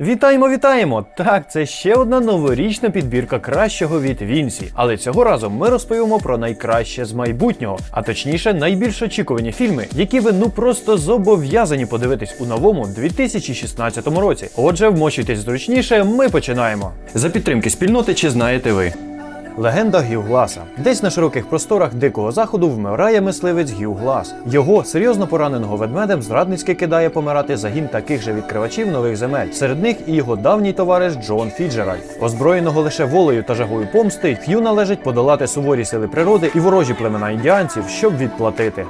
Вітаємо, вітаємо! Так, це ще одна новорічна підбірка кращого від Вінсі. Але цього разу ми розповімо про найкраще з майбутнього, а точніше, найбільш очікувані фільми, які ви ну просто зобов'язані подивитись у новому 2016 році. Отже, вмочуйтесь зручніше, ми починаємо. За підтримки спільноти, чи знаєте ви? Легенда Гівгласа. Десь на широких просторах дикого заходу вмирає мисливець Гівглас. Його серйозно пораненого ведмедем зрадницьки кидає помирати загін таких же відкривачів нових земель. Серед них і його давній товариш Джон Фіджеральд. Озброєного лише волею та жагою помсти, Х'ю належить подолати суворі сили природи і ворожі племена індіанців, щоб відплатити.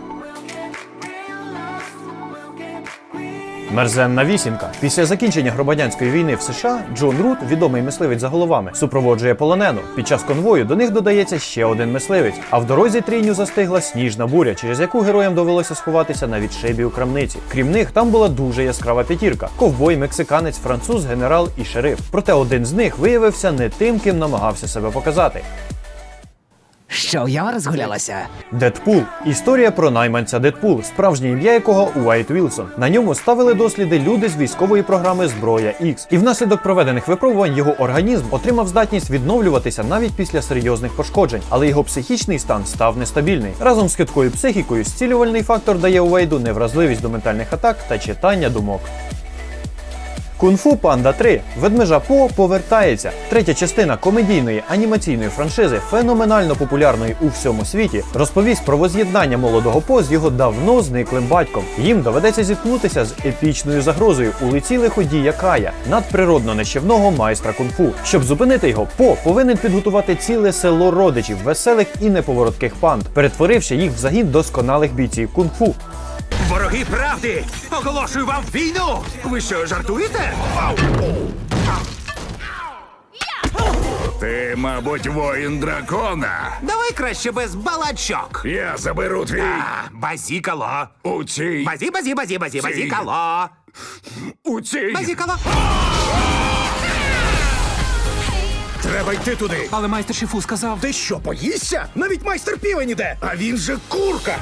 Мерзенна вісімка. Після закінчення громадянської війни в США Джон Рут, відомий мисливець за головами, супроводжує полонену. Під час конвою до них додається ще один мисливець. А в дорозі трійню застигла сніжна буря, через яку героям довелося сховатися на відшибі у крамниці. Крім них, там була дуже яскрава п'ятірка: ковбой, мексиканець, француз, генерал і шериф. Проте один з них виявився не тим, ким намагався себе показати. Що я розгулялася? Дедпул історія про найманця Дедпул, справжнє ім'я якого Уайт Вілсон. На ньому ставили досліди люди з військової програми Зброя X. І внаслідок проведених випробувань його організм отримав здатність відновлюватися навіть після серйозних пошкоджень, але його психічний стан став нестабільний. Разом з хиткою психікою зцілювальний фактор дає Уейду невразливість до ментальних атак та читання думок. Кунг-фу Панда 3. Ведмежа По повертається. Третя частина комедійної анімаційної франшизи, феноменально популярної у всьому світі, розповість про воз'єднання молодого По з його давно зниклим батьком. Їм доведеться зіткнутися з епічною загрозою у лиці лиходія Кая, надприродно нищівного майстра кунг-фу. Щоб зупинити його, По повинен підготувати ціле село родичів, веселих і неповоротких панд, перетворивши їх в загін досконалих бійців кунг-фу. Вороги правди! Оголошую вам війну! Ви що, жартуєте? Ти, мабуть, воїн дракона. Давай краще без балачок. Я заберу твій А, базікало. у цій. Базі, базі, базі, базі, базікало. У цій. Базікало. Треба йти туди. Але майстер Шифу сказав. Ти що, боїшся? Навіть майстер півень іде. А він же курка.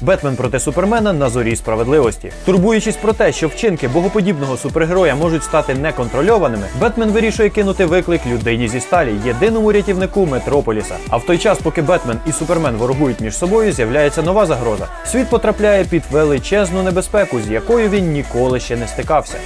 Бетмен проти Супермена на зорі справедливості. Турбуючись про те, що вчинки богоподібного супергероя можуть стати неконтрольованими, Бетмен вирішує кинути виклик людині зі сталі, єдиному рятівнику Метрополіса. А в той час, поки Бетмен і Супермен ворогують між собою, з'являється нова загроза. Світ потрапляє під величезну небезпеку, з якою він ніколи ще не стикався.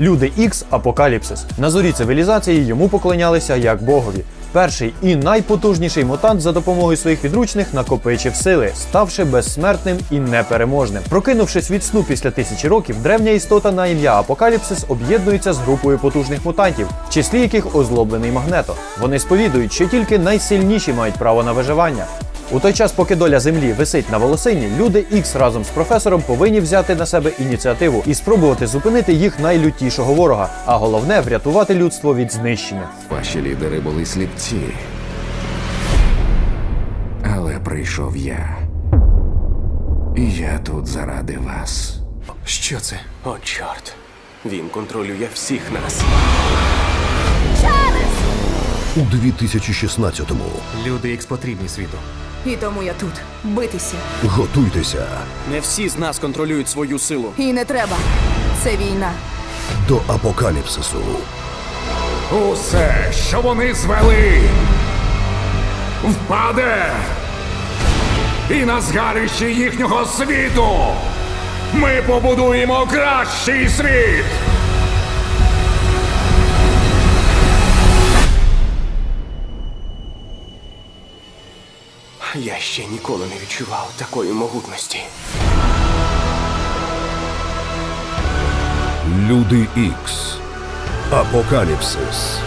Люди Ікс Апокаліпсис. На зорі цивілізації йому поклонялися як богові. Перший і найпотужніший мутант за допомогою своїх відручних накопичив сили, ставши безсмертним і непереможним. Прокинувшись від сну після тисячі років, древня істота на ім'я Апокаліпсис об'єднується з групою потужних мутантів, в числі яких озлоблений магнето. Вони сповідують, що тільки найсильніші мають право на виживання. У той час, поки доля землі висить на волосині, люди Ікс разом з професором повинні взяти на себе ініціативу і спробувати зупинити їх найлютішого ворога, а головне врятувати людство від знищення. Ваші лідери були сліпці. Але прийшов я. І я тут заради вас. Що це? О, чорт. Він контролює всіх нас. у 2016-му. Люди ікс потрібні світу. І тому я тут. Битися. Готуйтеся Не всі з нас контролюють свою силу. І не треба. Це війна. до апокаліпсису. Усе, що вони звели, впаде. І на згарищі їхнього світу ми побудуємо кращий світ. Я ще ніколи не відчував такої могутності. Люди Ікс. Апокаліпсис.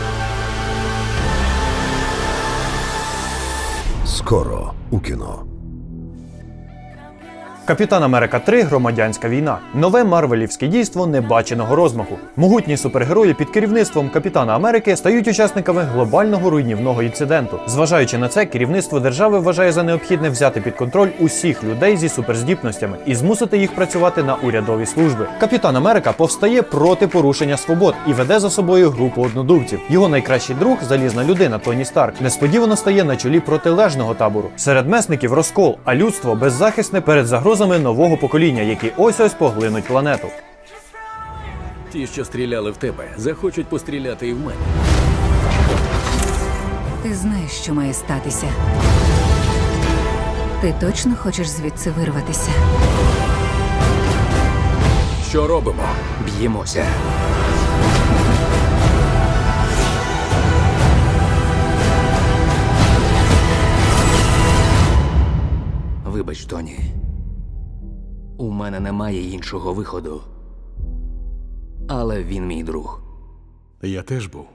Скоро у кіно. Капітан Америка 3 Громадянська війна. Нове марвелівське дійство небаченого розмаху. Могутні супергерої під керівництвом Капітана Америки стають учасниками глобального руйнівного інциденту. Зважаючи на це, керівництво держави вважає за необхідне взяти під контроль усіх людей зі суперздібностями і змусити їх працювати на урядові служби. Капітан Америка повстає проти порушення свобод і веде за собою групу однодумців. Його найкращий друг, залізна людина Тоні Старк, несподівано стає на чолі протилежного табору. Серед месників розкол, а людство беззахисне перед загрозами нового покоління, які ось ось поглинуть планету. Ті, що стріляли в тебе, захочуть постріляти і в мене. Ти знаєш, що має статися. Ти точно хочеш звідси вирватися? Що робимо? Б'ємося. Вибач, Тоні. У мене немає іншого виходу. Але він мій друг. Я теж був.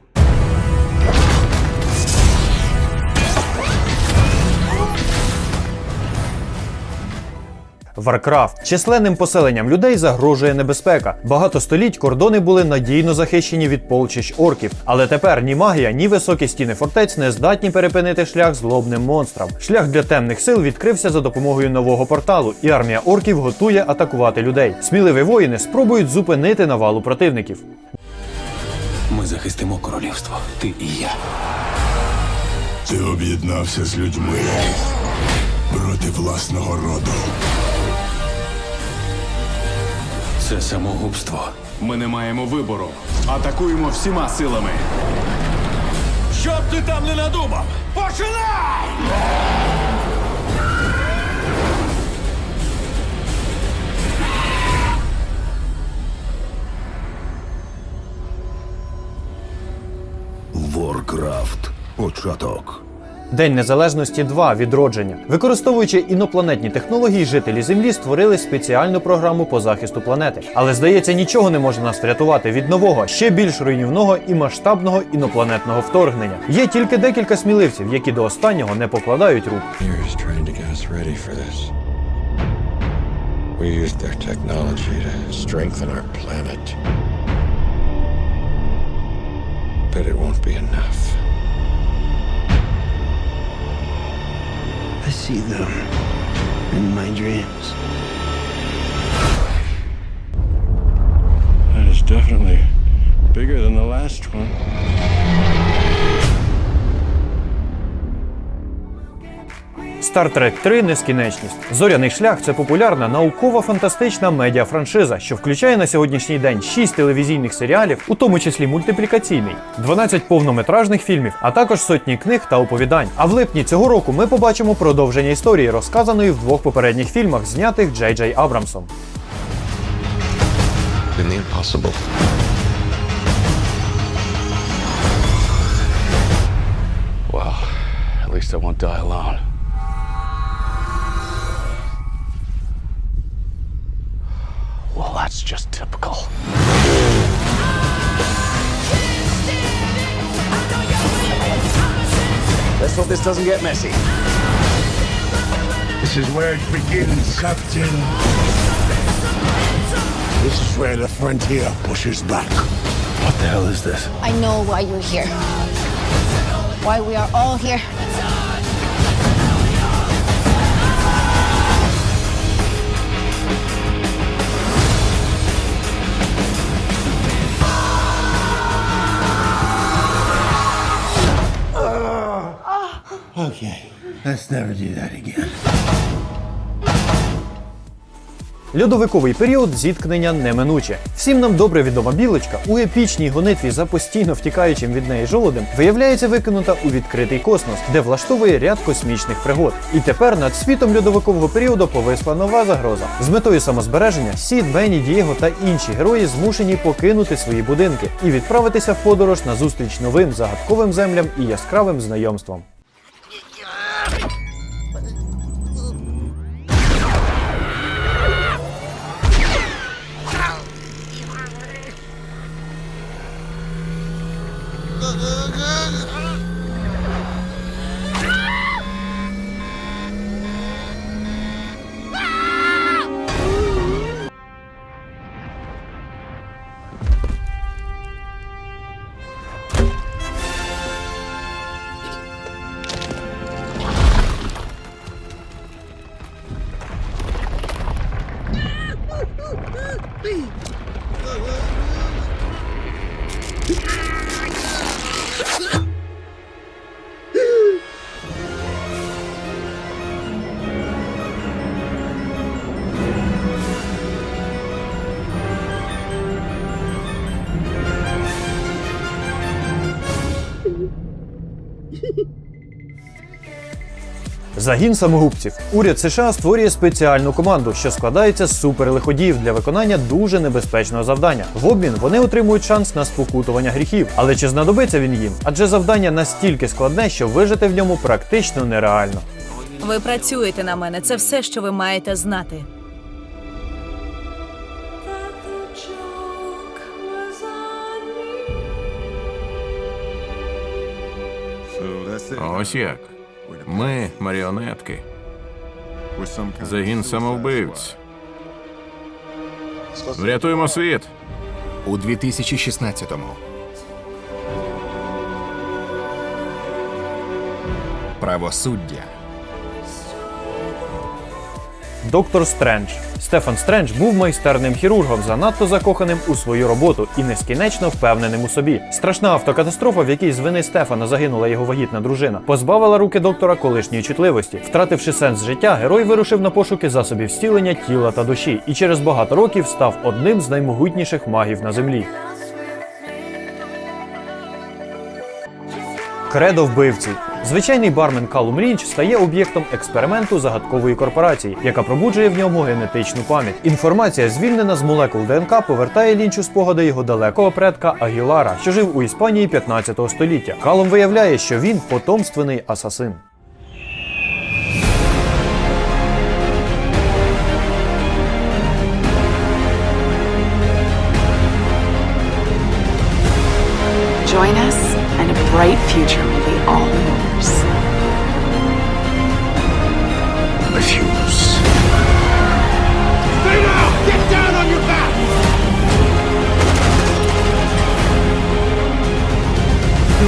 Варкрафт численним поселенням людей загрожує небезпека. Багато століть кордони були надійно захищені від полчищ орків, але тепер ні магія, ні високі стіни фортець не здатні перепинити шлях злобним монстрам. Шлях для темних сил відкрився за допомогою нового порталу, і армія орків готує атакувати людей. Сміливі воїни спробують зупинити навалу противників. Ми захистимо королівство. Ти і я. Ти об'єднався з людьми проти власного роду. Це самогубство. Ми не маємо вибору. Атакуємо всіма силами. Щоб ти там не надумав! Починай! Воркрафт. Початок. День Незалежності 2 відродження. Використовуючи інопланетні технології, жителі Землі створили спеціальну програму по захисту планети. Але здається, нічого не може нас врятувати від нового, ще більш руйнівного і масштабного інопланетного вторгнення. Є тільки декілька сміливців, які до останнього не покладають рук. But it won't be enough. I see them in my dreams. That is definitely bigger than the last one. Star Trek 3 Нескінченність. Зоряний шлях це популярна науково-фантастична медіафраншиза, що включає на сьогоднішній день 6 телевізійних серіалів, у тому числі мультиплікаційний, 12 повнометражних фільмів, а також сотні книг та оповідань. А в липні цього року ми побачимо продовження історії, розказаної в двох попередніх фільмах, знятих Джей Джей Абрамсом. At least I won't die alone. Well, that's just typical. Let's hope this doesn't get messy. This is where it begins, Captain. This is where the frontier pushes back. What the hell is this? I know why you're here. Why we are all here. Okay, let's never do that again. Льодовиковий період зіткнення неминуче. Всім нам добре відома білочка у епічній гонитві за постійно втікаючим від неї жолудем виявляється викинута у відкритий космос, де влаштовує ряд космічних пригод. І тепер над світом льодовикового періоду повисла нова загроза. З метою самозбереження Сід, Бенні, Дієго та інші герої змушені покинути свої будинки і відправитися в подорож на зустріч новим загадковим землям і яскравим знайомствам. Please. Загін самогубців. Уряд США створює спеціальну команду, що складається з суперлиходіїв для виконання дуже небезпечного завдання. В обмін вони отримують шанс на спокутування гріхів. Але чи знадобиться він їм? Адже завдання настільки складне, що вижити в ньому практично нереально. Ви працюєте на мене. Це все, що ви маєте знати. Ось як. Ми маріонетки. Загін самовбивць. Врятуємо світ. У 2016-му. Правосуддя. Доктор Стрендж. Стефан Стрендж був майстерним хірургом, занадто закоханим у свою роботу і нескінечно впевненим у собі. Страшна автокатастрофа, в якій з вини Стефана загинула його вагітна дружина, позбавила руки доктора колишньої чутливості. Втративши сенс життя, герой вирушив на пошуки засобів зцілення тіла та душі, і через багато років став одним з наймогутніших магів на землі. Кредо вбивців. Звичайний бармен Калум Лінч стає об'єктом експерименту загадкової корпорації, яка пробуджує в ньому генетичну пам'ять. Інформація, звільнена з молекул ДНК, повертає Лінчу спогади його далекого предка Агілара, що жив у Іспанії 15 століття. Калум виявляє, що він потомственний асасин.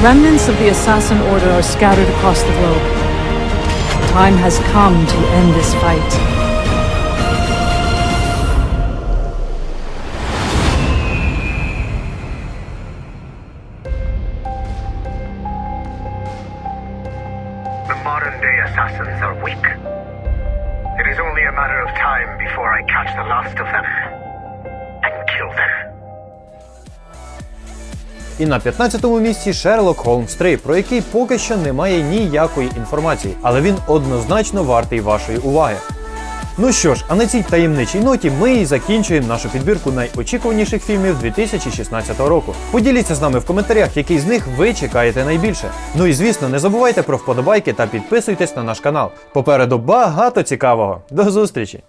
Remnants of the Assassin Order are scattered across the globe. Time has come to end this fight. І на 15-му місці Шерлок Холмс 3, про який поки що немає ніякої інформації, але він однозначно вартий вашої уваги. Ну що ж, а на цій таємничій ноті ми і закінчуємо нашу підбірку найочікуваніших фільмів 2016 року. Поділіться з нами в коментарях, який з них ви чекаєте найбільше. Ну і звісно, не забувайте про вподобайки та підписуйтесь на наш канал. Попереду багато цікавого. До зустрічі!